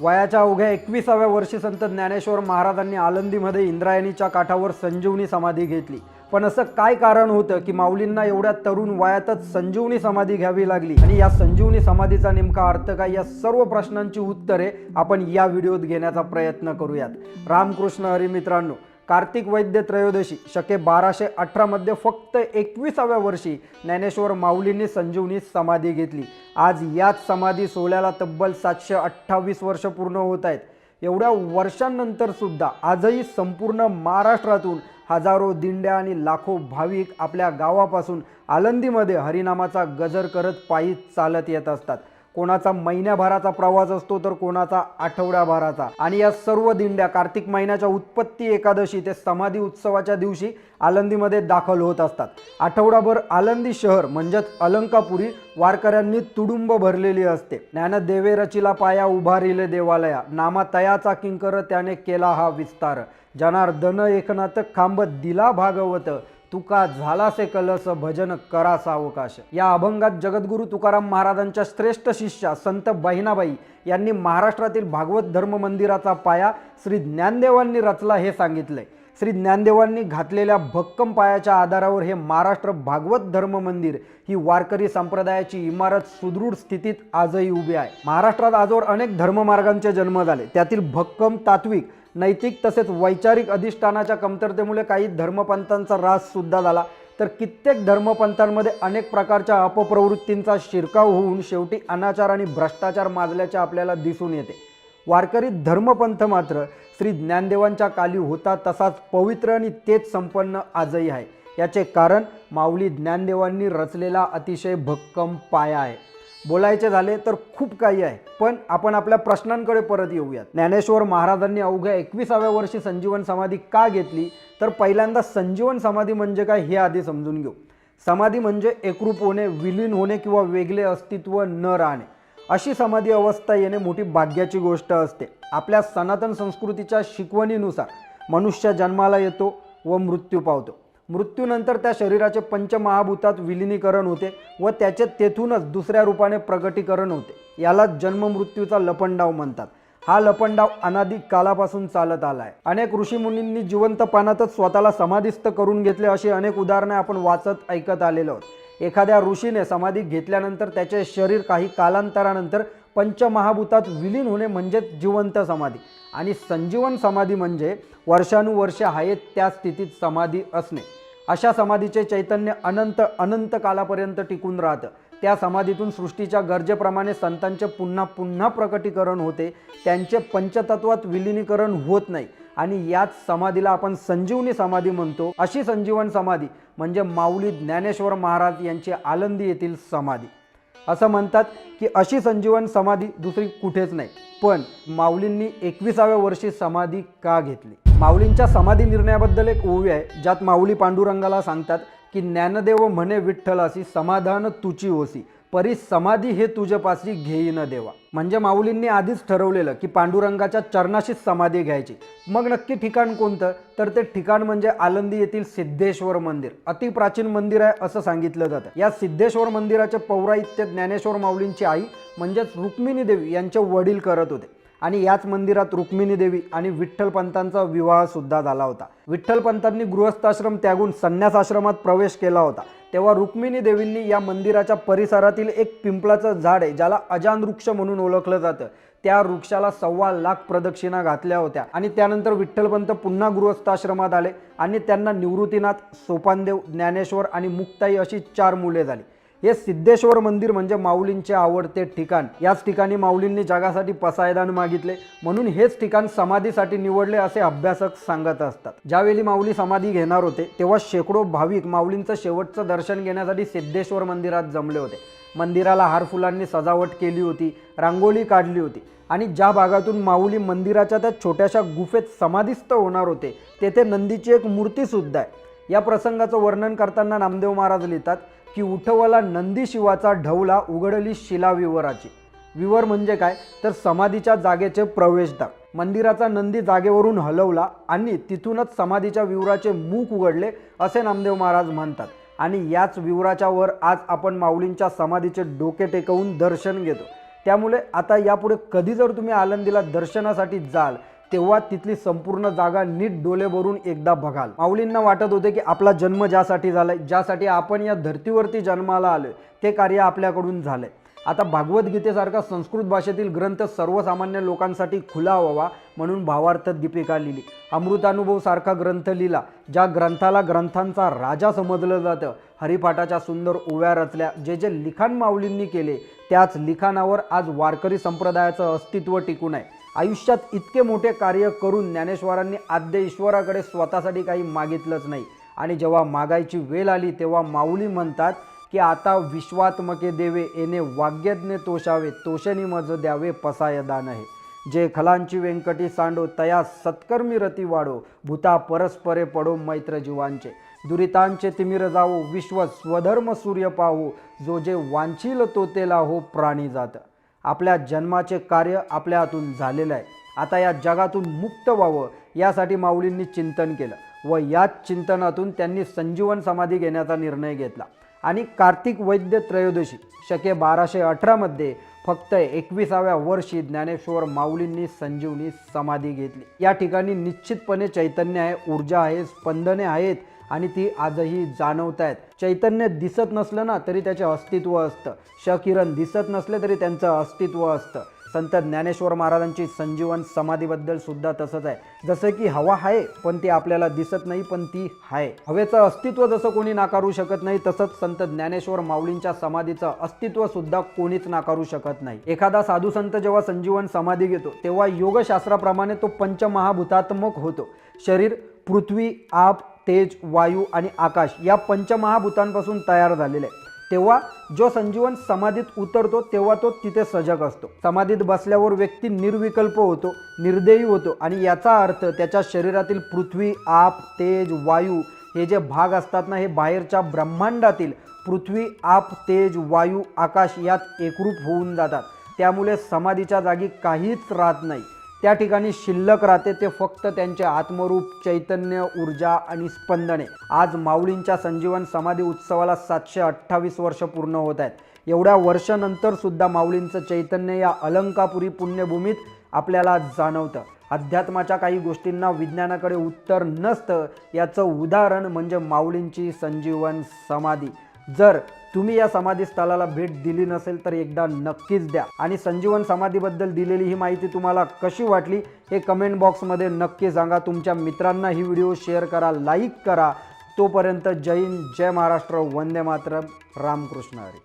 वयाच्या अवघ्या एकविसाव्या वर्षी संत ज्ञानेश्वर महाराजांनी आलंदीमध्ये इंद्रायणीच्या काठावर संजीवनी समाधी घेतली. पण असं काय कारण होतं की माऊलींना एवढ्या तरुण वयातच संजीवनी समाधी घ्यावी लागली? आणि या संजीवनी समाधीचा नेमका अर्थ काय? या सर्व प्रश्नांची उत्तरे आपण या व्हिडिओत घेण्याचा प्रयत्न करूयात. रामकृष्ण हरी मित्रांनो कार्तिक वैद्य त्रयोदशी शके बाराशे अठरामध्ये फक्त एकविसाव्या वर्षी ज्ञानेश्वर माऊलींनी संजीवनी समाधी घेतली. आज याच समाधी सोहळ्याला तब्बल सातशे अठ्ठावीस वर्ष पूर्ण होत आहेत. एवढ्या वर्षांनंतर सुद्धा आजही संपूर्ण महाराष्ट्रातून हजारो दिंड्या आणि लाखो भाविक आपल्या गावापासून आलंदीमध्ये हरिनामाचा गजर करत पायी चालत येत असतात. कोणाचा महिन्याभराचा प्रवास असतो तर कोणाचा आठवड्याभराचा. आणि या सर्व दिंड्या कार्तिक महिन्याच्या उत्पत्ती एकादशी ते समाधी उत्सवाच्या दिवशी आलंदीमध्ये दाखल होत असतात. आठवडाभर आलंदी शहर म्हणजेच अलंकापुरी वारकऱ्यांनी तुडुंब भरलेली असते. ज्ञानदेवे रचिला पाया उभारिले देवालया नामा तयाचा किंकर त्याने केला हा विस्तार. जनार्दन एकनाथ खांब दिला भागवत. तुका झालासे कलस भजन करा सावकाश या अभंगात जगद्गुरू तुकाराम महाराजांच्या श्रेष्ठ शिष्या संत बहिणाबाई यांनी महाराष्ट्रातील भागवत धर्म मंदिराचा पाया श्री ज्ञानदेवांनी रचला हे सांगितलंय श्री ज्ञानदेवांनी घातलेल्या भक्कम पायाच्या आधारावर हे महाराष्ट्र भागवत धर्म मंदिर ही वारकरी संप्रदायाची इमारत सुदृढ स्थितीत आजही उभी आहे. महाराष्ट्रात आजवर अनेक धर्ममार्गांचे जन्म झाले. त्यातील भक्कम तात्विक नैतिक तसेच वैचारिक अधिष्ठानाच्या कमतरतेमुळे काही धर्मपंथांचा राससुद्धा झाला. तर कित्येक धर्मपंथांमध्ये अनेक प्रकारच्या अपप्रवृत्तींचा शिरकाव होऊन शेवटी अनाचार आणि भ्रष्टाचार माजल्याचे आपल्याला दिसून येते. वारकरी धर्मपंथ मात्र श्री ज्ञानदेवांच्या काली होता तसाच पवित्र आणि तेच संपन्न आजही आहे. याचे कारण माऊली ज्ञानदेवांनी रचलेला अतिशय भक्कम पाया आहे. बोलायचे झाले तर खूप काही आहे. पण आपण आपल्या प्रश्नांकडे परत येऊयात. ज्ञानेश्वर महाराजांनी अवघ्या एकविसाव्या वर्षी संजीवन समाधी का घेतली? तर पहिल्यांदा संजीवन समाधी म्हणजे काय हे आधी समजून घेऊ. समाधी म्हणजे एकरूप होणे विलीन होणे किंवा वेगळे अस्तित्व न राहणे. अशी समाधी अवस्था येणे मोठी भाग्याची गोष्ट असते. आपल्या सनातन संस्कृतीच्या शिकवणीनुसार मनुष्य जन्माला येतो व मृत्यू पावतो. मृत्यूनंतर त्या शरीराचे पंचमहाभूतात विलिनीकरण होते व त्याचे तेथूनच दुसऱ्या रूपाने प्रगटीकरण होते. याला जन्ममृत्यूचा लपंडाव म्हणतात. हा लपंडाव अनादिक कालापासून चालत आला आहे अनेक ऋषीमुनींनी जिवंत पानातच स्वतःला समाधिस्थ करून घेतले अशी अनेक उदाहरणे आपण वाचत ऐकत आलेलो आहोत. एखाद्या ऋषीने समाधी घेतल्यानंतर त्याचे शरीर काही कालांतरानंतर पंचमहाभूतात विलीन होणे म्हणजेच जिवंत समाधी. आणि संजीवन समाधी म्हणजे वर्षानुवर्ष आहेत त्या स्थितीत समाधी असणे. अशा समाधीचे चैतन्य अनंत अनंत कालापर्यंत टिकून राहतं. त्या समाधीतून सृष्टीच्या गरजेप्रमाणे संतांचे पुन्हा पुन्हा प्रकटीकरण होते. त्यांचे पंचतत्वात विलीनीकरण होत नाही. आणि याच समाधीला आपण संजीवनी समाधी म्हणतो. अशी संजीवन समाधी म्हणजे माऊली ज्ञानेश्वर महाराज यांची आलंदी येथील समाधी. असं म्हणतात की अशी संजीवन समाधी दुसरी कुठेच नाही. पण माऊलींनी एकविसाव्या वर्षी समाधी का घेतली? माऊलींच्या समाधी निर्णयाबद्दल एक ओवी आहे ज्यात माऊली पांडुरंगाला सांगतात की ज्ञानदेव म्हणे विठ्ठल असी समाधान तुची ओसी. परी समाधी हे तुझ्यापाशी घेईन देवा. म्हणजे माऊलींनी आधीच ठरवलेलं की पांडुरंगाच्या चरणाशीच समाधी घ्यायची. मग नक्की ठिकाण कोणतं? तर ते ठिकाण म्हणजे आलंदी येथील सिद्धेश्वर मंदिर. अतिप्राचीन मंदिर आहे असं सांगितलं जातं. या सिद्धेश्वर मंदिराचे पौराहित्य ज्ञानेश्वर माऊलींची आई म्हणजेच रुक्मिणी देवी यांचे वडील करत होते. आणि याच मंदिरात रुक्मिणी देवी आणि विठ्ठलपंतांचा विवाहसुद्धा विवाह सुद्धा झाला होता. विठ्ठलपंतांनी गृहस्थाश्रम त्यागून संन्यास आश्रमात प्रवेश केला होता. तेव्हा रुक्मिणी देवींनी या मंदिराच्या परिसरातील एक पिंपळाचं झाड आहे ज्याला अजान वृक्ष म्हणून ओळखलं जातं. त्या वृक्षाला सव्वा लाख प्रदक्षिणा घातल्या होत्या आणि त्यानंतर विठ्ठलपंत पुन्हा गृहस्थाश्रमात आले आणि त्यांना निवृत्तीनाथ सोपानदेव ज्ञानेश्वर आणि मुक्ताई अशी चार मुले झाली. हे सिद्धेश्वर मंदिर म्हणजे माऊलींचे आवडते ठिकाण. याच ठिकाणी माऊलींनी जगासाठी पसायदान मागितले. म्हणून हेच ठिकाण समाधीसाठी निवडले असे अभ्यासक सांगत असतात. ज्यावेळी माऊली समाधी घेणार होते तेव्हा शेकडो भाविक माऊलींचं शेवटचं दर्शन घेण्यासाठी सिद्धेश्वर मंदिरात जमले होते. मंदिराला हारफुलांनी सजावट केली होती रांगोळी काढली होती आणि ज्या भागातून माऊली मंदिराच्या त्या छोट्याशा गुफेत समाधीस्थ होणार होते तेथे नंदीची एक मूर्तीसुद्धा आहे. या प्रसंगाचं वर्णन करताना नामदेव महाराज लिहितात की उठवला नंदी शिवाचा ढवला उघडली शिला विवराची. विवर म्हणजे काय? तर समाधीच्या जागेचे प्रवेशद्वार. मंदिराचा नंदी जागेवरून हलवला आणि तिथूनच समाधीच्या विवराचे मूक उघडले असे नामदेव महाराज म्हणतात. आणि याच विवराच्या वर आज आपण माऊलींच्या समाधीचे डोके टेकवून दर्शन घेतो. त्यामुळे आता यापुढे कधी जर तुम्ही आनंदीला दर्शनासाठी जाल तेव्हा तिथली संपूर्ण जागा नीट डोले भरून एकदा बघाल. माऊलींना वाटत होते की आपला जन्म ज्यासाठी झालाय ज्यासाठी आपण या धर्तीवरती जन्माला आलोय ते कार्य आपल्याकडून झालंय. आता भागवद्गीतेसारखा संस्कृत भाषेतील ग्रंथ सर्वसामान्य लोकांसाठी खुला व्हावा म्हणून भावार्थ दीपिका लिहिली. अमृतानुभव सारखा ग्रंथ लिहिला ज्या ग्रंथाला ग्रंथांचा राजा समजलं जातं. हरिपाठाच्या सुंदर ओव्या रचल्या जे जे लिखाण माऊलींनी केले त्याच लिखाणावर आज वारकरी संप्रदायाचं अस्तित्व टिकून आहे. आयुष्यात इतके मोठे कार्य करून ज्ञानेश्वरांनी आद्य ईश्वराकडे स्वतःसाठी काही मागितलंच नाही. आणि जेव्हा मागायची वेळ आली तेव्हा माऊली म्हणतात की आता विश्वात्मके देवे येणे वाग्यज्ञ तोषावे तोषणी मज द्यावे पसायदान आहे. जे खलांची व्यंकटी सांडो तया सत्कर्मी रती वाढो भूता परस्परे पडो मैत्र जीवांचे. दुरितांचे तिमिर जावो विश्व स्वधर्म सूर्य पाहू जो जे वांछील तो तेला हो प्राणी जात. आपल्या जन्माचे कार्य आपल्या हातून झालेलं आहे. आता या जगातून मुक्त व्हावं यासाठी माऊलींनी चिंतन केलं व याच चिंतनातून त्यांनी संजीवन समाधी घेण्याचा निर्णय घेतला. आणि कार्तिक वैद्य त्रयोदशी शके बाराशे अठरामध्ये फक्त एकविसाव्या वर्षी ज्ञानेश्वर माऊलींनी संजीवनी समाधी घेतली. या ठिकाणी निश्चितपणे चैतन्य आहे ऊर्जा आहे स्पंदने आहेत आणि ती आजही जाणवत आहेत चैतन्य दिसत नसलं ना तरी त्याचे अस्तित्व असतं. शकिरण दिसत नसले तरी त्यांचं अस्तित्व असतं. संत ज्ञानेश्वर महाराजांची संजीवन समाधीबद्दल सुद्धा तसंच आहे. जसं की हवा आहे पण ती आपल्याला दिसत नाही पण ती आहे. हवेचं अस्तित्व जसं कोणी नाकारू शकत नाही तसंच संत ज्ञानेश्वर माऊलींच्या समाधीचं अस्तित्व सुद्धा कोणीच नाकारू शकत नाही. एखादा साधू संत जेव्हा संजीवन समाधी घेतो तेव्हा योगशास्त्राप्रमाणे तो पंचमहाभूतात्मक होतो. शरीर पृथ्वी आप तेज वायू आणि आकाश या पंचमहाभूतांपासून तयार झालेले. आहे तेव्हा जो संजीवन समाधीत उतरतो तेव्हा तो तिथे सजग असतो. समाधीत बसल्यावर व्यक्ती निर्विकल्प होतो निर्देयी होतो आणि याचा अर्थ त्याच्या शरीरातील पृथ्वी आप तेज वायू हे जे भाग असतात ना हे बाहेरच्या ब्रह्मांडातील पृथ्वी आप तेज वायू आकाश यात एकरूप होऊन जातात. त्यामुळे समाधीच्या जागी काहीच राहत नाही. त्या ठिकाणी शिल्लक राहते. ते फक्त त्यांचे आत्मरूप चैतन्य ऊर्जा आणि स्पंदने. आज माऊलींच्या संजीवन समाधी उत्सवाला सातशे अठ्ठावीस वर्ष पूर्ण होत आहेत. एवढ्या वर्षानंतर सुद्धा माऊलींचं चैतन्य या अलंकापुरी पुण्यभूमीत आपल्याला जाणवतं. अध्यात्माच्या काही गोष्टींना विज्ञानाकडे उत्तर नसतं. याचं उदाहरण म्हणजे माऊलींची संजीवन समाधी. जर तुम्ही या समाधी स्थळाला भेट दिली नसेल तर एकदा नक्कीच द्या. आणि संजीवन समाधीबद्दल दिलेली ही माहिती तुम्हाला कशी वाटली हे कमेंट बॉक्समध्ये नक्की सांगा. तुमच्या मित्रांना ही व्हिडिओ शेअर करा लाईक करा. तोपर्यंत जय हिंद जय महाराष्ट्र वंदे मातरम. रामकृष्ण हरी.